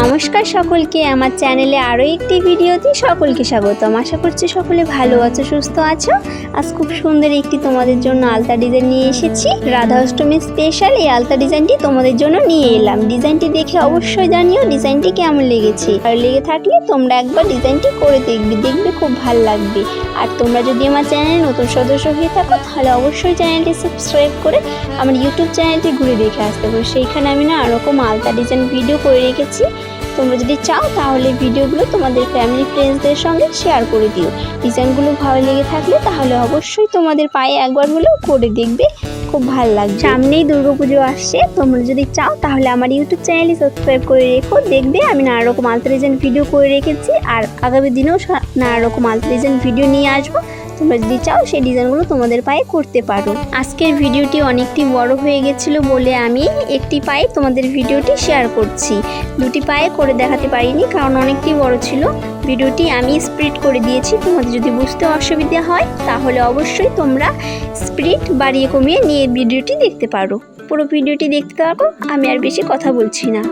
নমস্কার সকলকে, আমার চ্যানেলে আরও একটি ভিডিওতে সকলকে স্বাগতম। আশা করছি সকলে ভালো আছো, সুস্থ আছো। আজ খুব সুন্দর একটি তোমাদের জন্য আলতা ডিজাইন নিয়ে এসেছি। রাধা অষ্টমী স্পেশাল এই আলতা ডিজাইনটি তোমাদের জন্য নিয়ে এলাম। ডিজাইনটি দেখে অবশ্যই জানিও ডিজাইনটি কেমন লেগেছে। আর লেগে থাকলে তোমরা একবার ডিজাইনটি করে দেখবে দেখবে খুব ভালো লাগবে। আর তোমরা যদি আমার চ্যানেলে নতুন সদস্য হয়ে থাকো, তাহলে অবশ্যই চ্যানেলটি সাবস্ক্রাইব করে আমার ইউটিউব চ্যানেলটি ঘুরে দেখে আসতে পারো। সেইখানে আমি না আরকম আলতা ডিজাইন ভিডিও করে রেখেছি। তোমরা যদি চাও, তাহলে ভিডিওগুলো তোমাদের ফ্যামিলি ফ্রেন্ডসদের সঙ্গে শেয়ার করে দিও। ডিজাইনগুলো ভালো লেগে থাকলে তাহলে অবশ্যই তোমাদের পায়ে একবার হলেও করে দেখবে, খুব ভালো লাগবে। সামনেই দুর্গাপুজো আসছে, তোমরা যদি চাও, তাহলে আমার ইউটিউব চ্যানেলটি সাবস্ক্রাইব করে রেখো। দেখবে আমি নানা রকম আলতা ভিডিও করে রেখেছি, আর আগামী দিনেও নানা রকম আলতা ভিডিও নিয়ে আসব। তোমরা যদি চাও, সেই ডিজাইনগুলো তোমাদের পায়ে করতে পারো। আজকের ভিডিওটি অনেকটি বড় হয়ে গেছিল বলে আমি একটি পায়ে তোমাদের ভিডিওটি শেয়ার করছি। দুটি পায়ে করে দেখাতে পারিনি, কারণ অনেকটি বড় ছিল। ভিডিওটি আমি স্প্রিড করে দিয়েছি, তোমাদের যদি বুঝতে অসুবিধা হয়, তাহলে অবশ্যই তোমরা স্প্রিড বাড়িয়ে কমিয়ে নিয়ে ভিডিওটি দেখতে পারো। পুরো ভিডিওটি দেখতে থাকো, আমি আর বেশি কথা বলছি না।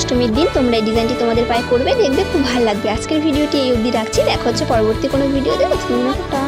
অষ্টমীর দিন তোমরা এই ডিজাইনটি তোমাদের পায়ে করবে, দেখবে খুব ভালো লাগবে। আজকের ভিডিওটি এই অবধি রাখছি। দেখা হচ্ছে পরবর্তী কোনো ভিডিওতে। টাটা।